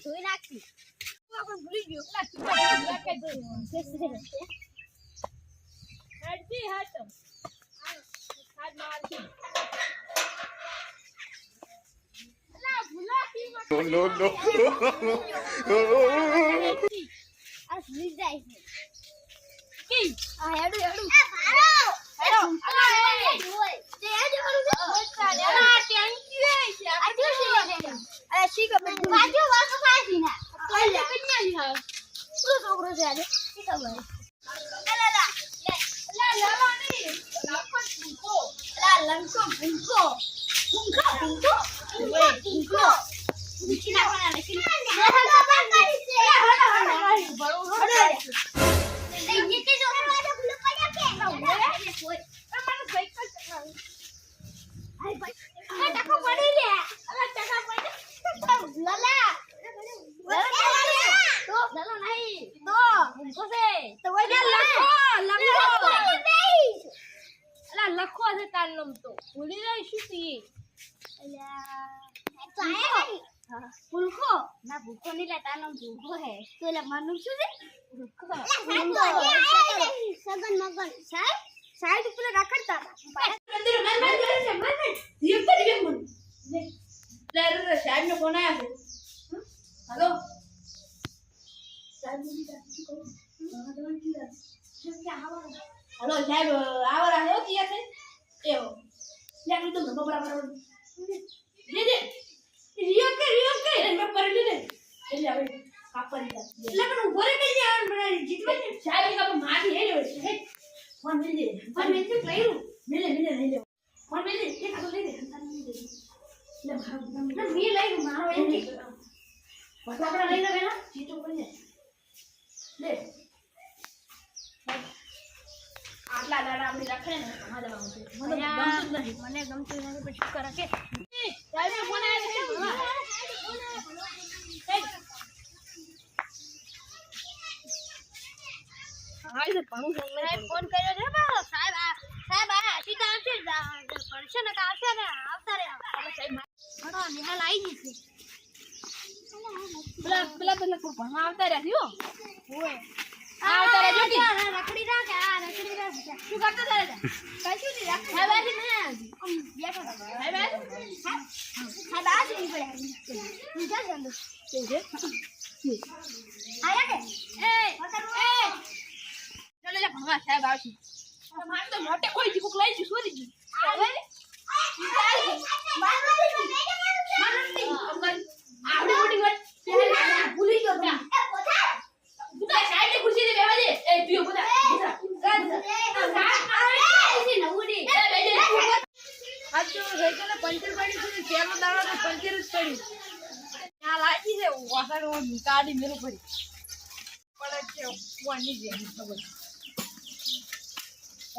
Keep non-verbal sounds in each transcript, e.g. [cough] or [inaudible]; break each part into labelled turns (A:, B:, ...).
A: ધોઈ નાખતી
B: ભૂલી ગયો તું ભૂલા કે જો હેડથી હેડ હાથ મારથી
A: અલા ભૂલો થી
C: No, no, no.
A: આ ભૂલી જાય છે.
B: કી
A: આ હેડું હેડું. એ મારો
B: હેડું.
A: અલા હેડું. જોય તે હેડું હેડુ છે
B: ચાલે.
A: અલા ટેન્કી રે છે આ જો છે અરે શી ખબર બાજુ વાસો પાસી ના
B: કઈ કન્યા હા
A: શું છોકરો છે આજે શી ખબર અલા લા લા લા નહીં
B: લાપન તું
A: અલા લંકો ભૂંકો ભૂંકો ભૂંકો ભૂંકો ભૂંકી નાખવાના નથી હડો બંધ કરી છે હડો હડો
B: બરોબર
A: એ નીચે જો હડો ભૂલો પડ્યા કે કોઈ
B: મને સાયકલ ચલાવી
A: આય ભાઈ આ ટકો પડી લે અરે ટકા પડી લલા તો લલો નહીં તો ભૂંકો છે તો વઈ
B: લખો, લખો.
A: બેઈશ
B: અલા લખો છે તાર નામ તો ભૂલી જઈશું તી
A: ભૂલકો હે. માનું ભૂલકો સગન મગન સાહેબ સાહેબ પેલા રખડતા હતા
B: સાહેબ નો ફોન આવ્યો છે? હો એવો લે દે રિયો કે રિયો કે એને કરી લે એટલે હવે કાપરી એટલે પણ ઊભો રે કઈ જવાનું પણ જીતવા ને? સાહેબ કાપ મારી હે લે છે ફોન મિલ દે ફોન મિલ દે કઈરું મિલે મિલે લઈ લે ફોન મિલ દે એક આ લઈ દે લે. મારો ના લઈ મારો એમ કે પટાકડા લઈ લે વેલા જીતો બને લે. આટલા દાડા આપણે રાખે ને મને ગમતું નથી.
A: મને ગમતું નથી પણ શું કરે કે
B: સાહેબ ફોન આવ્યો છે હા એ ભણું ફોન
A: સાહેબ ફોન કર્યો છે પણ સાહેબ આ સાહેબ આ હજી તો આવશે જ આ ભણશે ને તો આવશે ને આવતા રે હવે સાહેબ ઘણો નિહાલ આવી ગઈ છે
B: પેલા પેલા તો લખો ભણવા આવતા રહ્યા છે હો
A: ઓય
B: આવતા રહેજો કે
A: રખડી રાખે આ રખડી રાખે
B: શું કરતા હતા રે
A: કશું નહીં રાખે
B: સાહેબ આજે નહીં
A: આમ બેઠો હતો.
B: સાહેબ આજે
A: સાહેબ આ જ નહીં પડ્યા હું જા જંદુ
B: શું છે
A: આયા કે
B: એ એ ચાલો ભણવા સાહેબ આવશે. મારે તો મોટે કોઈ જીબુક લઈ જુ સોરી જી ભૂલી ગયો સાયકલ પંચર પડી પડી પડે છે વની જે ખબર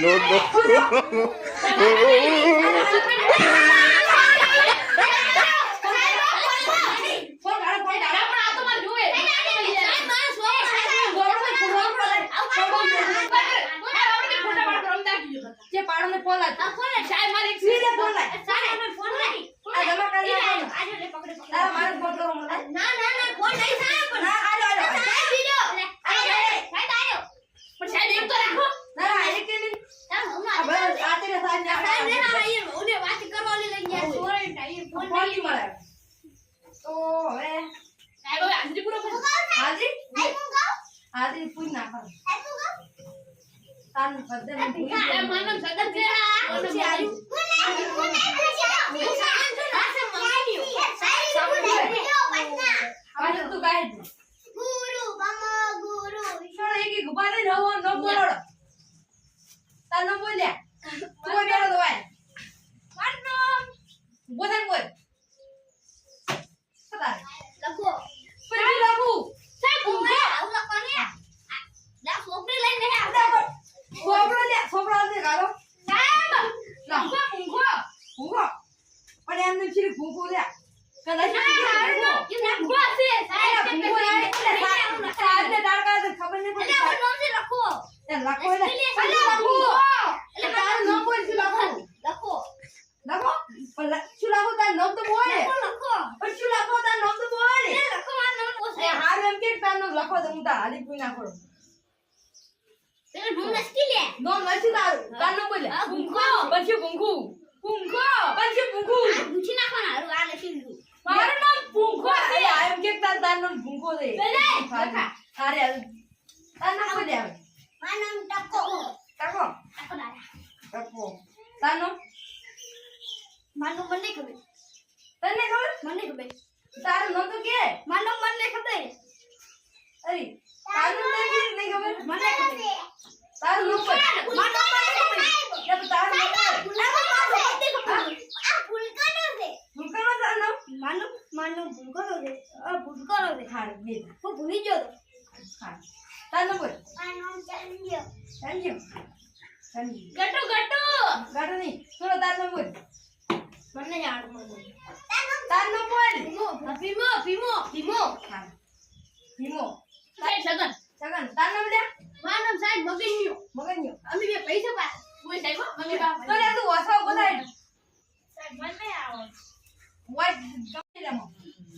D: No, no, [laughs]
C: બસ આ તેરે સાહેબ ને
A: સાહેબ ને
C: આ
A: આવીએ ઓને વાત કરવાની લઈ ગયા સોરે ટાઈમ ફોન
C: ફોન કી મળે તો
B: સાહેબ
C: હાજી પૂછ નાખો
A: આઈ ફોન ગાવ
C: તાન પદ્ધતિ ભૂલી
B: સાહેબ
C: ઊભા રહીને નવો ન બોલાડો. તાર ન બોલ્યા. તું એ બેઠો તો વાય. ઊભો થઈને બોલ. શું તારે? પછી લખું. સોપડો લે, લે, ગાળો. લાવ. ઊભો. પણ એમને છીરી ભૂખું લે. કદાચ લે, ખબર નહીં પડી. લખો લખું. એટલે તારું નામ બોલ, શું લખું? લખો. પણ લ- શું લખું? તારું નામ તો બોલ. પણ શું લખો? તારું નામ તો બોલ. એ હારું એમ કે તારું નામ લખો તો હું તાર હાલી પી નાખો. નામ લખ્યું તારું. તારું નામ બોલ.
A: હા, ભૂંખો.
C: પછી ભૂંખું. ભૂંખો. પછી ભૂંખું. મારું નામ ભૂંખો છે. આ એમ કે તાર- તારું નામ ભૂંખો છે. હારું. હારે હારું. તારું નામ બોલ હવે. ટકો. ટકો. તારું નામ?
A: માનો મને ખબર
C: તને ખબર?
A: મને ખબર
C: તારું નામ તો કે.
A: માનો મને ખબર
C: અરે, તારું નામ નહીં ખબર?
A: મને ખબર
C: તારું નામ બોલ.
A: માનો મને ખબર
C: યા તો તારું નામ બોલ. ભૂંખામાં તારું નામ?
A: માનો માનો ભૂલકરો છે આ ભૂલકરો છે
C: હારું, બે જા.
A: હું ભૂલી ગયો તો
C: હારું. તારું નામ બોલ.
A: માનો ચંદ્ર
C: સંજુ. સંજુ.
B: ગટુ ગટુ
C: ગાડો નહીં. થોડો તારું નામ બોલ.
A: મને યાદ મને
C: તારું નામ બોલ.
B: ભીમો ભીમો ભીમો
C: હારું. ભીમો.
B: સાહેબ સગન
C: સગન. તારું નામ લ્યા.
A: માનો સાહેબ મગન્યો
C: મગનયો.
A: અમે બે પૈસા પા
B: કોઈ સાહેબ હો, મમ્મી બાપ
C: તો તું વસાવ બધાય.
A: સાહેબ મને આવડે
C: વાય ગમે તેમાં.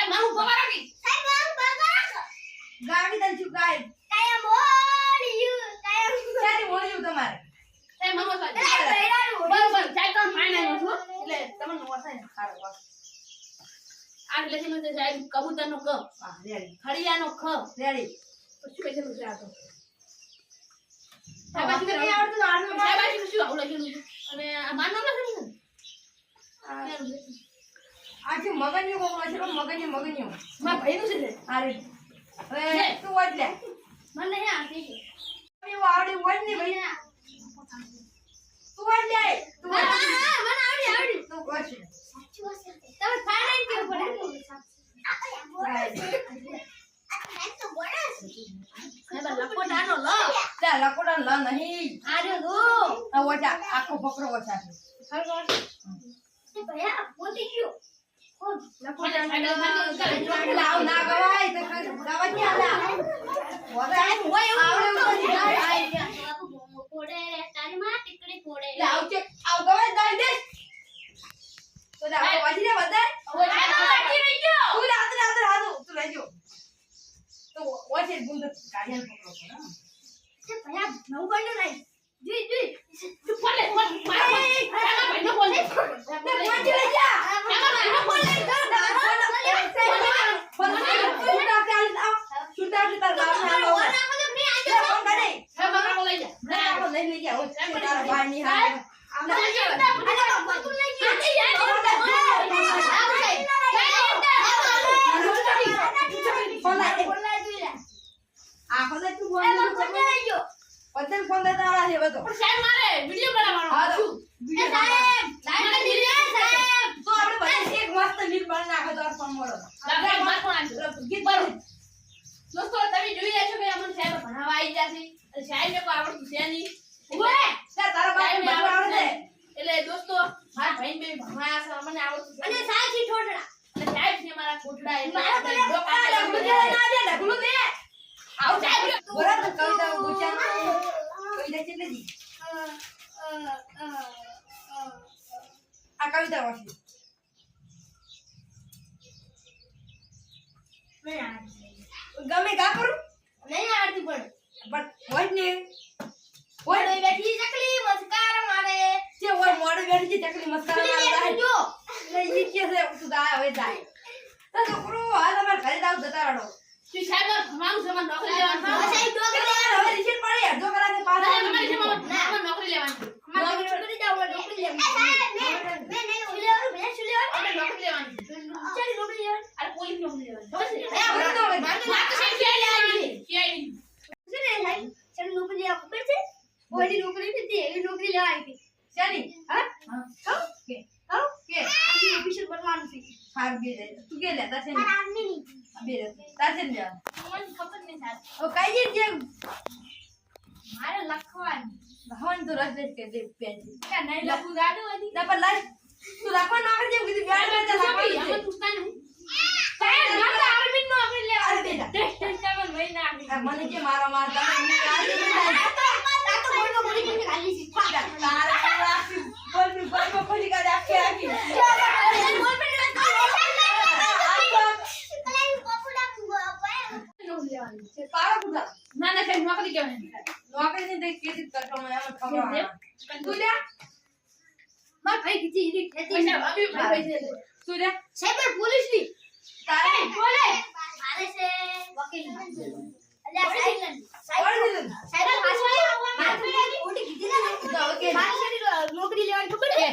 B: સાહેબ મારું
A: સાહેબ
C: ગાડી?
A: કાયા કાયા
C: મળ્યું તમારે?
B: સાહેબ સાહેબ
A: સાહેબ.
B: તમે છો. એટલે તમને વસાય ને આ છે સાહેબ ક.
C: રેડી.
B: ખડિયાનો ખ.
C: રેડી.
B: શું કહે છે આ તો?
C: સાહેબ, શું નહીં આવડતું
B: સાહેબ. શું અને આ મારું નામ લખેલું છે?
C: આ-
B: ને?
C: આ જે મગનિયું કોકનો છે, મગનિયું, મગનિયું.
B: મારા ભાઈનું છે ને
C: રેડી. હવે તું વાંચ લે.
A: મને હે આવતી છે
C: એવું આવડી એવું વાંચ ને ભાઈ. તું વાંચ લે. તું
A: મને આવડી આવડી
C: તું વાંચ.
A: તમે ફાઇનાન્સ કેવું પડે
B: લખોટાનો લ
C: નહીં. આખો બકરો ઓછા છે.
B: લખોટાનો લ
C: લાવ ના ગવાય તો ખાલી ગાવા ક્યાં આલા? વધારે આવડે એવું નથી. લે, આવ છે. આવ ગવાય ગાય દે. તો લે, આવ વાંચી લે બધાય.
B: હવે સાહેબ બાકી રહી ગયો
C: તું લે, આતરે, આતરે, આતરે. તું લેજો. તો વાંચે ગુંદર કાઢીને પકડો પડે, હા.
A: જોઈ જોઈ
B: તું ફોન લે ફોન મારા ફોન મારા ભાઈનો ફોન લે
C: તે પહોંચી લઈ જા
B: મારા ભાઈનો ફોન લે
C: ફોન છૂટા કે આલી આવ છૂટા કે તાર બાપ ને આવો લે ફોન કરે
B: હે મારા લઈ જા
C: ના આવો લઈ લઈ જા ઓ તારા ભાઈ ની હા ફોન લાય આ ફોન લાય તું ફોન પતંગ છે બધો
B: પણ સાહેબ મારે વિડિયો બનાવવાનો
C: હા તો
B: છું મારે વિડિયો સાહેબ
C: તો આપણે બધા એક મસ્ત ગીત બનાવી નાખો તો ફોન મળો.
B: સાહેબ માર ફોન આજો
C: ગીત
B: બરોબર દોસ્તો તમે જોઈ રહ્યા છો કે અમને સાહેબ ભણાવવા આવી જશે અને સાહેબ ને આવડતું છે નહીં. રે
C: તારા
B: સાહેબ
C: ને આવડે
B: એટલે દોસ્તો મારા ભાઈ બે ભણવા છે. અમને આવડતું છે. અને સાહેબ છે મારા કોટડા એટલે આપણે ડોકા
C: આ ઢગલું દે ના દે ઢગલું દે.
B: આવ સાહેબ.
C: બોલા તો કવિતા પૂછ્યા આ
A: મસ્કાર મારે
C: જે હોય મોડે બેઠી ચકલી મસ્કા મારતા
A: જો
C: નહીં કે છે તું જાય તો છોકરો હાલ અમાર ઘરે દાવ જતા રહો
B: તું સાહેબ ભણવાનું છે નોકરી જવાનું
A: સાહેબ ડોકરે
C: હવે રિસીટ પડી અડધો કલાકે પાસ
B: સાહેબ અમારી છે મને મને નોકરી લેવાની છે
A: મારે છોકરી જાવ નોકરી લેવાની મેં નહીં ઉલેવા મેં શું લેવા
B: આપણે નોકરી લેવાની છે
A: ચાલી નોકરી લેવાની
B: અરે પોલીસ નોકરી લેવાની ખબર છે
C: એ આપણે તો હવે
B: મારે તો વાત સાહેબ ક્યાં લેવાની છે ક્યાં
A: શું ને સાહેબ ચાલી નોકરી લેવા ખબર છે ઓલી નોકરી નથી એવી નોકરી લેવા આવી હતી
C: શાની
A: હા
B: હા
A: કહું
C: કે
A: કહું
C: કે
A: આની ઓફિસર બનવાનું છે
C: હાર બે રે તું કે લે તાર છે
A: મારા
C: ને?
A: આમને નહીં.
C: બે રે તાર છે ને લે
B: મને ખબર નહીં સાહેબ
C: ઓ કઈ જે જે
B: મારે લખવાની.
C: હવન તો રસ કે દે પેન
B: ક્યાં નહીં લખું ગાડું હતી
C: ના પણ લાઈ તું રાખવા ના કરજે કીધું બેડ બેડ
B: સાહેબ અમે પૂછતા નહીં સાહેબ મારે આર્મી નોકરી
C: અરે
B: લેવાની.
C: બેટા.
B: ટેસ્ટ ટેસ્ટ તમે લઈ ના આવી.
C: આ મને કે મારો માર તમે મને આજે
A: આ તો બોલ તો બોલી બોલી ખાલી છે
C: તારે રાખી બોલનું બોલ કો ખોલી કાઢે આખે આખી
A: બોલ પે
B: નોકરી લેવાની
C: છે પારો કુદા
B: ના ના સાહેબ નોકરી કેવાની
C: નોકરી ની તે કેતી કરતો મને એમ ખબર તું લે
A: માર ભાઈ કીધી ઈરી
B: પૈસા અભી પૈસા
C: તું લે
A: સાહેબ પોલીસની
C: તારે
A: બોલે મારે છે વકીલ અલ્યા સાહેબ
C: ઓર દીધું
A: સાહેબ પાછળ મારે ખોટી કીધી ને
C: તો ઓકે
A: મારે નોકરી લેવાની ખબર છે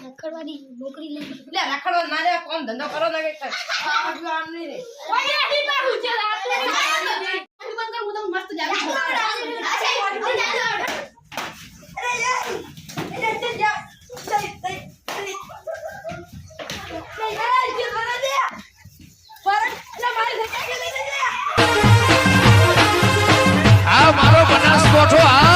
A: રખડવાની નોકરી લેવી
C: લે રાખડો ના લે ધંધો કરો ના કે આમ નહીં રે હું તમને મસ્ત જાગું હા. મારો બનાસકોઠો આ